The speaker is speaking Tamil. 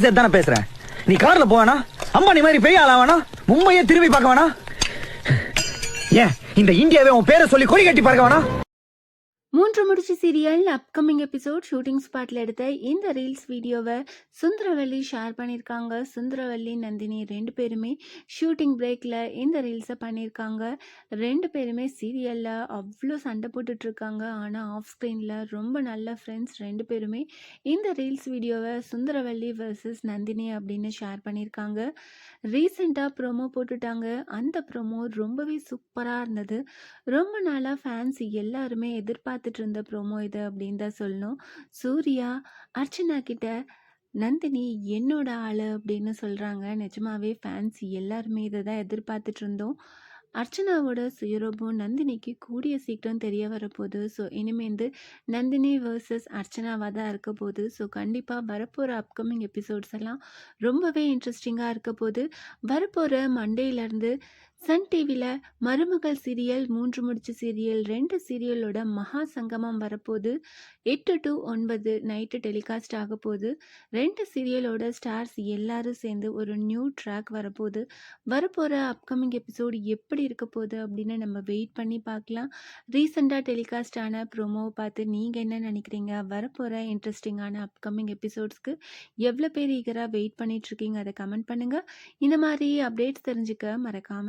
சேர்த்து தானே பேசுறேன்? நீ கார்ல போவேனா அம்பானி மாதிரி பெரிய ஆளா வேணா மும்பையே திரும்பி பார்க்க வேணா ஏன் இந்த இந்தியாவே உன் பேரை சொல்லி கொடி கட்டி பார்க்க வேணா மூன்று முடிச்சு சீரியல் அப்கமிங் எபிசோட் ஷூட்டிங் ஸ்பாட்ல எடுத்த இந்த ரீல்ஸ் வீடியோவை சுந்தரவல்லி ஷேர் பண்ணியிருக்காங்க. சுந்தரவல்லி நந்தினி ரெண்டு பேருமே ஷூட்டிங் பிரேக்கில் இந்த ரீல்ஸை பண்ணியிருக்காங்க. ரெண்டு பேருமே சீரியலில் அவ்வளோ சண்டை போட்டுட்ருக்காங்க. ஆனால் ஆஃப் ஸ்க்ரீனில் ரொம்ப நல்ல ஃப்ரெண்ட்ஸ் ரெண்டு பேருமே இந்த ரீல்ஸ் வீடியோவை சுந்தரவல்லி வர்சஸ் நந்தினி அப்படின்னு ஷேர் பண்ணியிருக்காங்க. ரீசெண்டாக ப்ரோமோ போட்டுட்டாங்க. அந்த ப்ரோமோ ரொம்பவே சூப்பராக இருந்தது. ரொம்ப நாளாக ஃபேன்ஸ் எல்லாருமே பார்த்துட்டு இருந்த ப்ரோமோ இது அப்படின்னு தான் சொல்லணும். சூர்யா அர்ச்சனா கிட்ட நந்தினி என்னோட ஆள் அப்படின்னு சொல்கிறாங்க நிஜமாவே ஃபேன்ஸ் எல்லாருமே இதை தான் எதிர்பார்த்துட்டு இருந்தோம் அர்ச்சனாவோட சுயரூபம் நந்தினிக்கு கூடிய சீக்கிரம் தெரிய வரப்போகுது. ஸோ இனிமேந்து நந்தினி வர்சஸ் அர்ச்சனாவாக தான் இருக்க போகுது. ஸோ கண்டிப்பாக வரப்போகிற அப்கமிங் எபிசோட்ஸ் எல்லாம் ரொம்பவே இன்ட்ரெஸ்டிங்காக இருக்க போகுது. வரப்போகிற மண்டேலேருந்து சன் டிவியில் மருமகள் சீரியல் மூன்று முடிச்சு சீரியல் ரெண்டு சீரியலோட மகா சங்கமம் வரப்போகுது எட்டு டு ஒன்பது நைட்டு டெலிகாஸ்ட் ஆக போகுது ரெண்டு சீரியலோட ஸ்டார்ஸ் எல்லாரும் சேர்ந்து ஒரு நியூ ட்ராக் வரப்போகுது வரப்போகிற அப்கமிங் எபிசோடு எப்படி இருக்க போகுது அப்படின்னு நம்ம வெயிட் பண்ணி பார்க்கலாம் ரீசெண்டாக டெலிகாஸ்ட் ஆன ப்ரோமோவை பார்த்து நீங்கள் என்ன நினைக்கிறீங்க? வரப்போகிற இன்ட்ரெஸ்டிங்கான அப்கமிங் எபிசோட்ஸ்க்கு எவ்வளோ பேர் ஈகராக வெயிட் பண்ணிகிட்ருக்கீங்க அதை கமெண்ட் பண்ணுங்கள் இந்த மாதிரி அப்டேட்ஸ் தெரிஞ்சுக்க மறக்காம